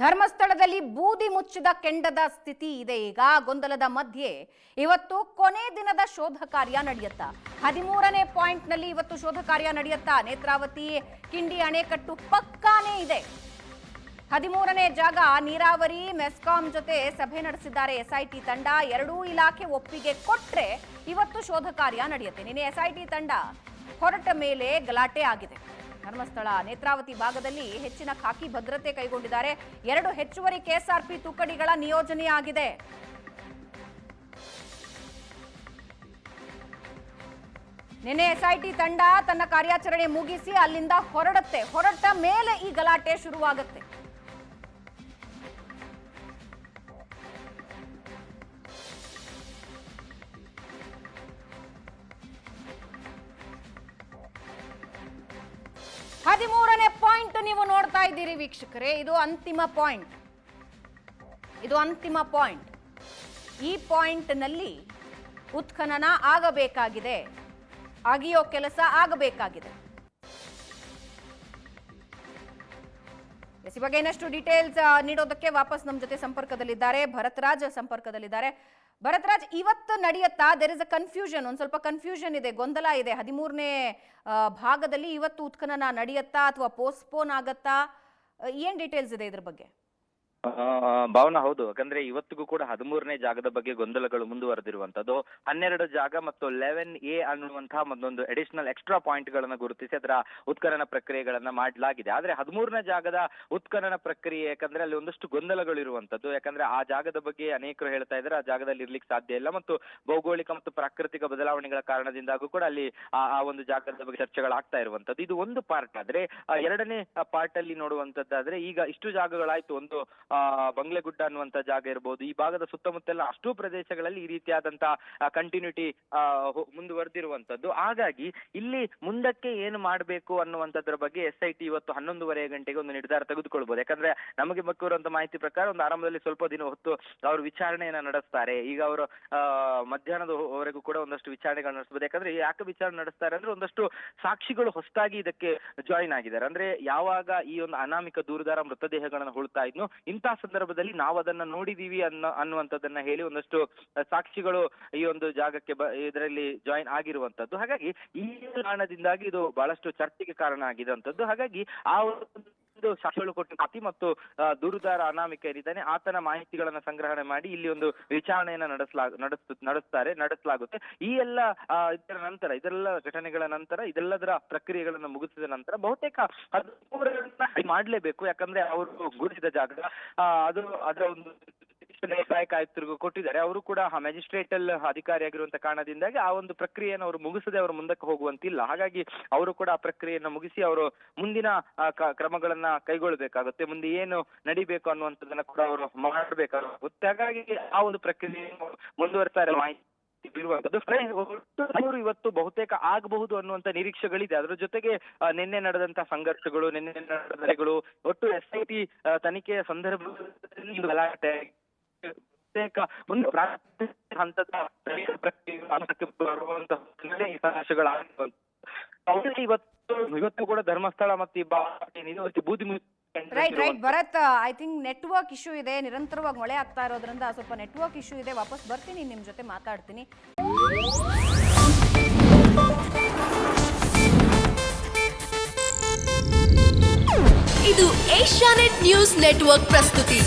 ಧರ್ಮಸ್ಥಳದಲ್ಲಿ ಬೂದಿ ಮುಚ್ಚಿದ ಕೆಂಡದ ಸ್ಥಿತಿ ಇದೆ. ಈಗ ಗೊಂದಲದ ಮಧ್ಯೆ ಇವತ್ತು ಕೊನೆ ದಿನದ ಶೋಧ ಕಾರ್ಯ ನಡೆಯುತ್ತಾ? ಹದಿಮೂರನೇ ಪಾಯಿಂಟ್ನಲ್ಲಿ ಇವತ್ತು ಶೋಧ ಕಾರ್ಯ ನಡೆಯುತ್ತಾ? ನೇತ್ರಾವತಿ, ಕಿಂಡಿ ಅಣೆಕಟ್ಟು ಪಕ್ಕಾನೇ ಇದೆ. ಹದಿಮೂರನೇ ಜಾಗ ನೀರಾವರಿ, ಮೆಸ್ಕಾಂ ಜೊತೆ ಸಭೆ ನಡೆಸಿದ್ದಾರೆ. ಎಸ್ಐಟಿ ತಂಡ ಎರಡೂ ಇಲಾಖೆ ಒಪ್ಪಿಗೆ ಕೊಟ್ಟರೆ ಇವತ್ತು ಶೋಧ ಕಾರ್ಯ ನಡೆಯುತ್ತೆ. ನಿನ್ನೆ ಎಸ್ಐಟಿ ತಂಡ ಹೊರಟ ಮೇಲೆ ಗಲಾಟೆ ಆಗಿದೆ. ಧರ್ಮಸ್ಥಳ ನೇತ್ರಾವತಿ ಭಾಗದಲ್ಲಿ ಹೆಚ್ಚಿನ ಖಾಕಿ ಭದ್ರತೆ ಕೈಗೊಂಡಿದ್ದಾರೆ. ಎರಡು ಹೆಚ್ಚುವರಿ ಕೆಎಸ್ಆರ್ಪಿ ತುಕಡಿಗಳ ನಿಯೋಜನೆಯಾಗಿದೆ. ನಿನ್ನೆ ಎಸ್ಐಟಿ ತಂಡ ತನ್ನ ಕಾರ್ಯಾಚರಣೆ ಮುಗಿಸಿ ಅಲ್ಲಿಂದ ಹೊರಡುತ್ತೆ. ಹೊರಟ ಮೇಲೆ ಈ ಗಲಾಟೆ ಶುರುವಾಗುತ್ತೆ. ಹದಿಮೂರನೇ ಪಾಯಿಂಟ್ ನೀವು ನೋಡ್ತಾ ಇದ್ದೀರಿ ವೀಕ್ಷಕರೇ, ಇದು ಅಂತಿಮ ಪಾಯಿಂಟ್. ಇದು ಅಂತಿಮ ಪಾಯಿಂಟ್. ಈ ಪಾಯಿಂಟ್ನಲ್ಲಿ ಉತ್ಖನನ ಆಗಬೇಕಾಗಿದೆ, ಅಗಿಯೋ ಕೆಲಸ ಆಗಬೇಕಾಗಿದೆ. ಎಸ್, ಇವಾಗ ಏನಷ್ಟು ಡೀಟೇಲ್ಸ್ ನೀಡೋದಕ್ಕೆ ವಾಪಸ್ ನಮ್ಮ ಜೊತೆ ಸಂಪರ್ಕದಲ್ಲಿದ್ದಾರೆ. ಭರತ್ರಾಜ್ ಸಂಪರ್ಕದಲ್ಲಿದ್ದಾರೆ. ಭರತ್ರಾಜ್ ಇವತ್ತು ನಡೆಯುತ್ತಾ? ದೇರ್ ಇಸ್ ಅ ಕನ್ಫ್ಯೂಷನ್ ಒಂದು ಸ್ವಲ್ಪ ಕನ್ಫ್ಯೂಷನ್ ಇದೆ ಗೊಂದಲ ಇದೆ. ಹದಿಮೂರನೇ ಭಾಗದಲ್ಲಿ ಇವತ್ತು ಉತ್ಖನನ ನಡೆಯುತ್ತಾ ಅಥವಾ ಪೋಸ್ಟ್ಪೋನ್ ಆಗತ್ತಾ? ಏನು ಡೀಟೇಲ್ಸ್ ಇದೆ ಇದ್ರ ಬಗ್ಗೆ? ಭಾವನಾ ಹೌದು. ಯಾಕಂದ್ರೆ ಇವತ್ತಿಗೂ ಕೂಡ ಹದಿಮೂರನೇ ಜಾಗದ ಬಗ್ಗೆ ಗೊಂದಲಗಳು ಮುಂದುವರೆದಿರುವಂತದ್ದು ಹನ್ನೆರಡು ಜಾಗ ಮತ್ತು ಲೆವೆನ್ ಎ ಅನ್ನುವಂತಹ ಮತ್ತೊಂದು ಅಡಿಷನಲ್ ಎಕ್ಸ್ಟ್ರಾ ಪಾಯಿಂಟ್ ಗಳನ್ನ ಗುರುತಿಸಿ ಅದರ ಉತ್ಖನನ ಪ್ರಕ್ರಿಯೆಗಳನ್ನ ಮಾಡಲಾಗಿದೆ. ಆದ್ರೆ ಹದಿಮೂರನೇ ಜಾಗದ ಉತ್ಖನನ ಪ್ರಕ್ರಿಯೆ ಯಾಕಂದ್ರೆ ಅಲ್ಲಿ ಒಂದಷ್ಟು ಗೊಂದಲಗಳು ಇರುವಂತದ್ದು ಯಾಕಂದ್ರೆ ಆ ಜಾಗದ ಬಗ್ಗೆ ಅನೇಕರು ಹೇಳ್ತಾ ಇದ್ದಾರೆ, ಆ ಜಾಗದಲ್ಲಿ ಇರ್ಲಿಕ್ಕೆ ಸಾಧ್ಯ ಇಲ್ಲ ಮತ್ತು ಭೌಗೋಳಿಕ ಮತ್ತು ಪ್ರಾಕೃತಿಕ ಬದಲಾವಣೆಗಳ ಕಾರಣದಿಂದಾಗೂ ಕೂಡ ಅಲ್ಲಿ ಆ ಒಂದು ಜಾಗದ ಬಗ್ಗೆ ಚರ್ಚೆಗಳಾಗ್ತಾ ಇರುವಂತದ್ದು ಇದು ಒಂದು ಪಾರ್ಟ್ ಆದ್ರೆ ಎರಡನೇ ಪಾರ್ಟ್ ಅಲ್ಲಿ ನೋಡುವಂತದ್ದಾದ್ರೆ ಈಗ ಇಷ್ಟು ಜಾಗಗಳಾಯ್ತು. ಒಂದು ಬಂಗ್ಲೆಗುಡ್ಡ ಅನ್ನುವಂತ ಜಾಗ ಇರ್ಬೋದು, ಈ ಭಾಗದ ಸುತ್ತಮುತ್ತಲ ಅಷ್ಟು ಪ್ರದೇಶಗಳಲ್ಲಿ ಈ ರೀತಿಯಾದಂತಹ ಕಂಟಿನ್ಯೂಟಿ ಮುಂದುವರೆದಿರುವಂತದ್ದು. ಹಾಗಾಗಿ ಇಲ್ಲಿ ಮುಂದಕ್ಕೆ ಏನು ಮಾಡಬೇಕು ಅನ್ನುವಂಥದ್ರ ಬಗ್ಗೆ ಎಸ್ ಐ ಟಿ ಇವತ್ತು ಹನ್ನೊಂದುವರೆ ಗಂಟೆಗೆ ಒಂದು ನಿರ್ಧಾರ ತೆಗೆದುಕೊಳ್ಬಹುದು ಯಾಕಂದ್ರೆ ನಮಗೆ ಬಕ್ಕಿರುವಂತ ಮಾಹಿತಿ ಪ್ರಕಾರ ಒಂದು ಆರಂಭದಲ್ಲಿ ಸ್ವಲ್ಪ ದಿನ ಹೊತ್ತು ಅವರು ವಿಚಾರಣೆಯನ್ನ ನಡೆಸ್ತಾರೆ. ಈಗ ಅವರು ಮಧ್ಯಾಹ್ನದವರೆಗೂ ಕೂಡ ಒಂದಷ್ಟು ವಿಚಾರಣೆಗಳು ನಡೆಸಬಹುದು ಯಾಕಂದ್ರೆ ಯಾಕೆ ವಿಚಾರಣೆ ನಡೆಸ್ತಾರೆ ಅಂದ್ರೆ ಒಂದಷ್ಟು ಸಾಕ್ಷಿಗಳು ಹೊಸದಾಗಿ ಇದಕ್ಕೆ ಜಾಯಿನ್ ಆಗಿದ್ದಾರೆ. ಅಂದ್ರೆ ಯಾವಾಗ ಈ ಒಂದು ಅನಾಮಿಕ ದೂರದಾರ ಮೃತದೇಹಗಳನ್ನು ಹುಳ್ತಾ ಇದ್ನು ಇಂತಹ ಸಂದರ್ಭದಲ್ಲಿ ನಾವು ಅದನ್ನ ನೋಡಿದೀವಿ ಅನ್ನೋ ಅನ್ನುವಂಥದ್ದನ್ನ ಹೇಳಿ ಒಂದಷ್ಟು ಸಾಕ್ಷಿಗಳು ಈ ಒಂದು ಜಾಗಕ್ಕೆ ಇದರಲ್ಲಿ ಜಾಯಿನ್ ಆಗಿರುವಂತದ್ದು ಹಾಗಾಗಿ ಈ ಕಾರಣದಿಂದಾಗಿ ಇದು ಬಹಳಷ್ಟು ಚರ್ಚೆಗೆ ಕಾರಣ ಆಗಿರುವಂತದ್ದು ಹಾಗಾಗಿ ಆ ಒಂದು ಸಾಕ್ಷಿಗಳು ಕೊಟ್ಟು ಮತ್ತು ದೂರುದಾರ ಅನಾಮಿಕ ಏನಿದ್ದಾನೆ ಆತನ ಮಾಹಿತಿಗಳನ್ನ ಸಂಗ್ರಹಣೆ ಮಾಡಿ ಇಲ್ಲಿ ಒಂದು ವಿಚಾರಣೆಯನ್ನ ನಡೆಸಲಾಗ ನಡೆಸ್ತು, ನಡೆಸ್ತಾರೆ, ನಡೆಸಲಾಗುತ್ತೆ. ಈ ಎಲ್ಲ ಇದರ ನಂತರ, ಇದೆಲ್ಲ ಘಟನೆಗಳ ನಂತರ, ಇದೆಲ್ಲದರ ಪ್ರಕ್ರಿಯೆಗಳನ್ನು ಮುಗಿಸಿದ ನಂತರ ಬಹುತೇಕ ಮಾಡಲೇಬೇಕು. ಯಾಕಂದ್ರೆ ಅವರು ಗುರುತಿಸಿದ ಜಾಗ. ಅದು, ಅದರ ಒಂದು ಸಹಾಯಕ ಆಯುಕ್ತರಿಗೂ ಕೊಟ್ಟಿದ್ದಾರೆ. ಅವರು ಕೂಡ ಮ್ಯಾಜಿಸ್ಟ್ರೇಟಲ್ ಅಧಿಕಾರಿಯಾಗಿರುವಂತ ಕಾರಣದಿಂದಾಗಿ ಆ ಒಂದು ಪ್ರಕ್ರಿಯೆಯನ್ನು ಅವರು ಮುಗಿಸದೆ ಅವರು ಮುಂದಕ್ಕೆ ಹೋಗುವಂತಿಲ್ಲ. ಹಾಗಾಗಿ ಅವರು ಕೂಡ ಆ ಪ್ರಕ್ರಿಯೆಯನ್ನು ಮುಗಿಸಿ ಅವರು ಮುಂದಿನ ಕ್ರಮಗಳನ್ನ ಕೈಗೊಳ್ಳಬೇಕಾಗುತ್ತೆ. ಮುಂದೆ ಏನು ನಡಿಬೇಕು ಅನ್ನುವಂಥದ್ದನ್ನ ಕೂಡ ಅವರು ಮಾಡಬೇಕಾಗುತ್ತೆ. ಹಾಗಾಗಿ ಆ ಒಂದು ಪ್ರಕ್ರಿಯೆ ಮುಂದುವರಿಸ್ತಾ ಇರೋ ಮಾಹಿತಿ ಅವರು ಇವತ್ತು ಬಹುತೇಕ ಆಗಬಹುದು ಅನ್ನುವಂತ ನಿರೀಕ್ಷೆಗಳಿದೆ. ಅದರ ಜೊತೆಗೆ ನಿನ್ನೆ ನಡೆದಂತ ಸಂಘರ್ಷಗಳು, ನಿನ್ನೆ ನಡೆದಗಳು ಒಟ್ಟು ಎಸ್ ಐ ತನಿಖೆಯ ಸಂದರ್ಭದಲ್ಲಿ ಗಲಾಟೆ ಬಹುತೇಕ ಒಂದು ಪ್ರಾಥಮಿಕ ಹಂತದ ಬರುವಂತಹ ಹಿನ್ನೆಲೆ ಈ ಇವತ್ತು ಇವತ್ತು ಕೂಡ ಧರ್ಮಸ್ಥಳ ಮತ್ತು ಏನಿದೆ ಬೂದಿ right right Bharat I think network issue ಇದೆ. ನಿರಂತರವಾಗಿ ಮಳೆ ಆಗ್ತಾ ಇರೋದ್ರಿಂದ ಸ್ವಲ್ಪ ನೆಟ್ವರ್ಕ್ ಇಶ್ಯೂ ಇದೆ. ವಾಪಸ್ ಬರ್ತೀನಿ ನಿಮ್ ಜೊತೆ ಮಾತಾಡ್ತೀನಿ. ಇದು ಏಷ್ಯಾನೆಟ್ ನ್ಯೂಸ್ ನೆಟ್ವರ್ಕ್ ಪ್ರಸ್ತುತಿ.